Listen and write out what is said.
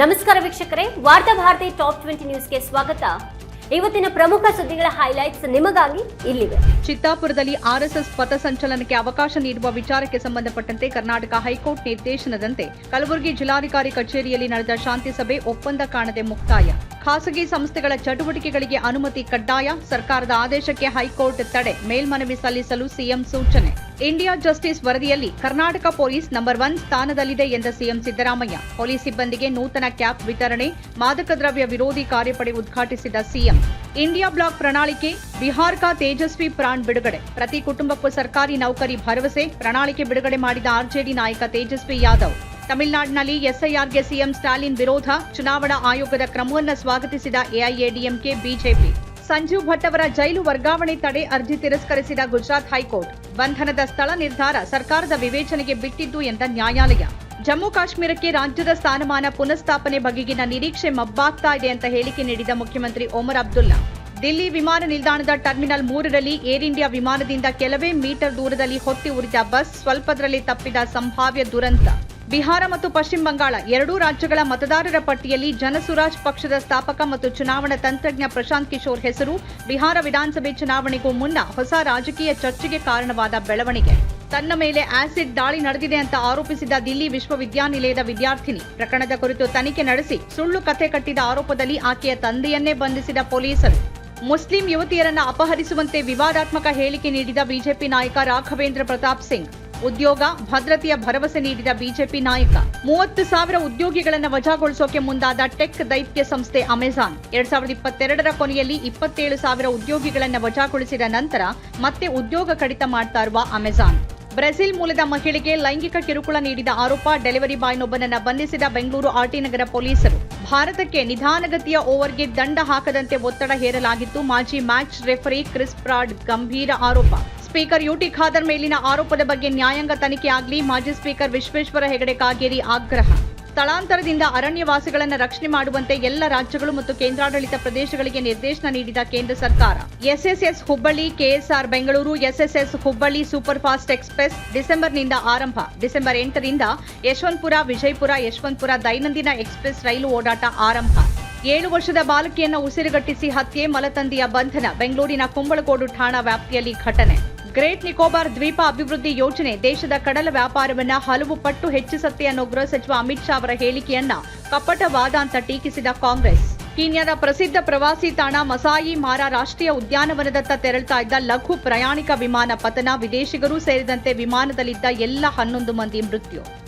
ನಮಸ್ಕಾರ ವೀಕ್ಷಕರೇ, ವಾರ್ತಾ ಭಾರತಿ ಟಾಪ್ ಟ್ವೆಂಟಿ ನ್ಯೂಸ್ಗೆ ಸ್ವಾಗತ. ಇವತ್ತಿನ ಪ್ರಮುಖ ಸುದ್ದಿಗಳ ಹೈಲೈಟ್ಸ್ ನಿಮಗಾಗಿ ಇಲ್ಲಿವೆ. ಚಿತ್ತಾಪುರದಲ್ಲಿ ಆರ್ಎಸ್ಎಸ್ ಪಥಸಂಚಲನಕ್ಕೆ ಅವಕಾಶ ನೀಡುವ ವಿಚಾರಕ್ಕೆ ಸಂಬಂಧಪಟ್ಟಂತೆ ಕರ್ನಾಟಕ ಹೈಕೋರ್ಟ್ ನಿರ್ದೇಶನದಂತೆ ಕಲಬುರಗಿ ಜಿಲ್ಲಾಧಿಕಾರಿ ಕಚೇರಿಯಲ್ಲಿ ನಡೆದ ಶಾಂತಿ ಸಭೆ ಒಪ್ಪಂದ ಕಾಣದೆ ಮುಕ್ತಾಯ. ಖಾಸಗಿ ಸಂಸ್ಥೆಗಳ ಚಟುವಟಿಕೆಗಳಿಗೆ ಅನುಮತಿ ಕಡ್ಡಾಯ. ಸರ್ಕಾರದ ಆದೇಶಕ್ಕೆ ಹೈಕೋರ್ಟ್ ತಡೆ. ಮೇಲ್ಮನವಿ ಸಲ್ಲಿಸಲು ಸಿಎಂ ಸೂಚನೆ. ಇಂಡಿಯಾ ಜಸ್ಟಿಸ್ ವರದಿಯಲ್ಲಿ ಕರ್ನಾಟಕ ಪೊಲೀಸ್ ನಂಬರ್ ಒನ್ ಸ್ಥಾನದಲ್ಲಿದೆ ಎಂದ ಸಿಎಂ ಸಿದ್ದರಾಮಯ್ಯ. ಪೊಲೀಸ್ ಸಿಬ್ಬಂದಿಗೆ ನೂತನ ಕ್ಯಾಪ್ ವಿತರಣೆ, ಮಾದಕ ದ್ರವ್ಯ ವಿರೋಧಿ ಕಾರ್ಯಪಡೆ ಉದ್ಘಾಟಿಸಿದ ಸಿಎಂ. ಇಂಡಿಯಾ ಬ್ಲಾಕ್ ಪ್ರಣಾಳಿಕೆ, ಬಿಹಾರ್ ಕಾ ತೇಜಸ್ವಿ ಪ್ರಾಣ್ ಬಿಡುಗಡೆ. ಪ್ರತಿ ಕುಟುಂಬಕ್ಕೂ ಸರ್ಕಾರಿ ನೌಕರಿ ಭರವಸೆ, ಪ್ರಣಾಳಿಕೆ ಬಿಡುಗಡೆ ಮಾಡಿದ ಆರ್ಜೆಡಿ ನಾಯಕ ತೇಜಸ್ವಿ ಯಾದವ್. ತಮಿಳುನಾಡಿನಲ್ಲಿ ಎಸ್ಐಆರ್ಗೆ ಸಿಎಂ ಸ್ಟಾಲಿನ್ ವಿರೋಧ. ಚುನಾವಣಾ ಆಯೋಗದ ಕ್ರಮವನ್ನು ಸ್ವಾಗತಿಸಿದ ಎಐಎಡಿಎಂಕೆ ಬಿಜೆಪಿ. ಸಂಜೀವ್ ಭಟ್ ಅವರ ಜೈಲು ವರ್ಗಾವಣೆ ತಡೆ ಅರ್ಜಿ ತಿರಸ್ಕರಿಸಿದ ಗುಜರಾತ್ ಹೈಕೋರ್ಟ್. ಬಂಧನದ ಸ್ಥಳ ನಿರ್ಧಾರ ಸರ್ಕಾರದ ವಿವೇಚನೆಗೆ ಬಿಟ್ಟಿದ್ದು ಎಂದ ನ್ಯಾಯಾಲಯ. ಜಮ್ಮು ಕಾಶ್ಮೀರಕ್ಕೆ ರಾಜ್ಯದ ಸ್ಥಾನಮಾನ ಪುನಃಸ್ಥಾಪನೆ ಬಗೆಗಿನ ನಿರೀಕ್ಷೆ ಮಬ್ಬಾಗ್ತಾ ಇದೆ ಅಂತ ಹೇಳಿಕೆ ನೀಡಿದ ಮುಖ್ಯಮಂತ್ರಿ ಒಮರ್ ಅಬ್ದುಲ್ಲಾ. ದಿಲ್ಲಿ ವಿಮಾನ ನಿಲ್ದಾಣದ ಟರ್ಮಿನಲ್ ಮೂರರಲ್ಲಿ ಏರ್ ಇಂಡಿಯಾ ವಿಮಾನದಿಂದ ಕೆಲವೇ ಮೀಟರ್ ದೂರದಲ್ಲಿ ಹೊತ್ತಿ ಉರಿದ ಬಸ್ ಸ್ವಲ್ಪದರಲ್ಲಿ ತಪ್ಪಿದ ಸಂಭಾವ್ಯ ದುರಂತ. ಬಿಹಾರ ಮತ್ತು ಪಶ್ಚಿಮ ಬಂಗಾಳ ಎರಡೂ ರಾಜ್ಯಗಳ ಮತದಾರರ ಪಟ್ಟಿಯಲ್ಲಿ ಜನಸುರಾಜ್ ಪಕ್ಷದ ಸ್ಥಾಪಕ ಮತ್ತು ಚುನಾವಣಾ ತಂತ್ರಜ್ಞ ಪ್ರಶಾಂತ್ ಕಿಶೋರ್ ಹೆಸರು. ಬಿಹಾರ ವಿಧಾನಸಭೆ ಚುನಾವಣೆಗೂ ಮುನ್ನ ಹೊಸ ರಾಜಕೀಯ ಚರ್ಚೆಗೆ ಕಾರಣವಾದ ಬೆಳವಣಿಗೆ. ತನ್ನ ಮೇಲೆ ಆಸಿಡ್ ದಾಳಿ ನಡೆದಿದೆ ಅಂತ ಆರೋಪಿಸಿದ ದಿಲ್ಲಿ ವಿಶ್ವವಿದ್ಯಾನಿಲಯದ ವಿದ್ಯಾರ್ಥಿನಿ. ಪ್ರಕರಣದ ಕುರಿತು ತನಿಖೆ ನಡೆಸಿ ಸುಳ್ಳು ಕಥೆ ಕಟ್ಟಿದ ಆರೋಪದಲ್ಲಿ ಆಕೆಯ ತಂದೆಯನ್ನೇ ಬಂಧಿಸಿದ ಪೊಲೀಸರು. ಮುಸ್ಲಿಂ ಯುವತಿಯರನ್ನ ಅಪಹರಿಸುವಂತೆ ವಿವಾದಾತ್ಮಕ ಹೇಳಿಕೆ ನೀಡಿದ ಬಿಜೆಪಿ ನಾಯಕ ರಾಘವೇಂದ್ರ ಪ್ರತಾಪ್ ಸಿಂಗ್. ಉದ್ಯೋಗ, ಭದ್ರತೆಯ ಭರವಸೆ ನೀಡಿದ ಬಿಜೆಪಿ ನಾಯಕ. ಮೂವತ್ತು ಸಾವಿರ ಉದ್ಯೋಗಿಗಳನ್ನು ವಜಾಗೊಳಿಸೋಕೆ ಮುಂದಾದ ಟೆಕ್ ದೈತ್ಯ ಸಂಸ್ಥೆ ಅಮೆಜಾನ್. ಎರಡ್ ಸಾವಿರದ ಇಪ್ಪತ್ತೆರಡರ ಕೊನೆಯಲ್ಲಿ ಇಪ್ಪತ್ತೇಳು ಸಾವಿರ ಉದ್ಯೋಗಿಗಳನ್ನು ವಜಾಗೊಳಿಸಿದ ನಂತರ ಮತ್ತೆ ಉದ್ಯೋಗ ಕಡಿತ ಮಾಡ್ತಾ ಇರುವ ಅಮೆಜಾನ್. ಬ್ರೆಜಿಲ್ ಮೂಲದ ಮಹಿಳೆಗೆ ಲೈಂಗಿಕ ಕಿರುಕುಳ ನೀಡಿದ ಆರೋಪ ಡೆಲಿವರಿ ಬಾಯ್ನೊಬ್ಬನನ್ನು ಬಂಧಿಸಿದ ಬೆಂಗಳೂರು ಆರ್ಟಿ ನಗರ ಪೊಲೀಸರು. ಭಾರತಕ್ಕೆ ನಿಧಾನಗತಿಯ ಓವರ್ಗೆ ದಂಡ ಹಾಕದಂತೆ ಒತ್ತಡ ಹೇರಲಾಗಿತ್ತು, ಮಾಜಿ ಮ್ಯಾಚ್ ರೆಫರಿ ಕ್ರಿಸ್ ಪ್ರಾಡ್ ಗಂಭೀರ ಆರೋಪ. ಸ್ಪೀಕರ್ ಯುಟಿ ಖಾದರ್ ಮೇಲಿನ ಆರೋಪದ ಬಗ್ಗೆ ನ್ಯಾಯಾಂಗ ತನಿಖೆ ಆಗಲಿ, ಮಾಜಿ ಸ್ಪೀಕರ್ ವಿಶ್ವೇಶ್ವರ ಹೆಗಡೆ ಕಾಗೇರಿ ಆಗ್ರಹ. ಸ್ಥಳಾಂತರದಿಂದ ಅರಣ್ಯವಾಸಿಗಳನ್ನು ರಕ್ಷಣೆ ಮಾಡುವಂತೆ ಎಲ್ಲ ರಾಜ್ಯಗಳು ಮತ್ತು ಕೇಂದ್ರಾಡಳಿತ ಪ್ರದೇಶಗಳಿಗೆ ನಿರ್ದೇಶನ ನೀಡಿದ ಕೇಂದ್ರ ಸರ್ಕಾರ. SSS Hubballi, KSR Bengaluru, SSS Hubballi super fast express ಡಿಸೆಂಬರ್ನಿಂದ ಆರಂಭ. ಡಿಸೆಂಬರ್ ಎಂಟರಿಂದ ಯಶವಂತಪುರ, ವಿಜಯಪುರ, ಯಶವಂತಪುರ ದೈನಂದಿನ ಎಕ್ಸ್ಪ್ರೆಸ್ ರೈಲು ಓಡಾಟ ಆರಂಭ. ಏಳು ವರ್ಷದ ಬಾಲಕಿಯನ್ನು ಉಸಿರುಗಟ್ಟಿಸಿ ಹತ್ಯೆ, ಮಲತಂದಿಯ ಬಂಧನ, ಬೆಂಗಳೂರಿನ ಕುಂಬಳಕೋಡು ಠಾಣಾ ವ್ಯಾಪ್ತಿಯಲ್ಲಿ ಘಟನೆ. ಗ್ರೇಟ್ ನಿಕೋಬಾರ್ ದ್ವೀಪ ಅಭಿವೃದ್ಧಿ ಯೋಜನೆ ದೇಶದ ಕಡಲ ವ್ಯಾಪಾರವನ್ನ ಹಲವು ಪಟ್ಟು ಹೆಚ್ಚಿಸುತ್ತೆ ಅನ್ನೋ ಗೃಹ ಸಚಿವ ಅಮಿತ್ ಶಾ ಅವರ ಹೇಳಿಕೆಯನ್ನ ಕಪಟವಾದ ಅಂತ ಟೀಕಿಸಿದ ಕಾಂಗ್ರೆಸ್. ಕೀನ್ಯಾದ ಪ್ರಸಿದ್ಧ ಪ್ರವಾಸಿ ತಾಣ ಮಸಾಯಿ ಮಾರಾ ರಾಷ್ಟ್ರೀಯ ಉದ್ಯಾನವನದತ್ತ ತೆರಳ್ತಾ ಇದ್ದ ಲಘು ಪ್ರಯಾಣಿಕ ವಿಮಾನ ಪತನ ವಿದೇಶಿಗರೂ ಸೇರಿದಂತೆ ವಿಮಾನದಲ್ಲಿದ್ದ ಎಲ್ಲ ಹನ್ನೊಂದು ಮಂದಿ ಮೃತ್ಯು.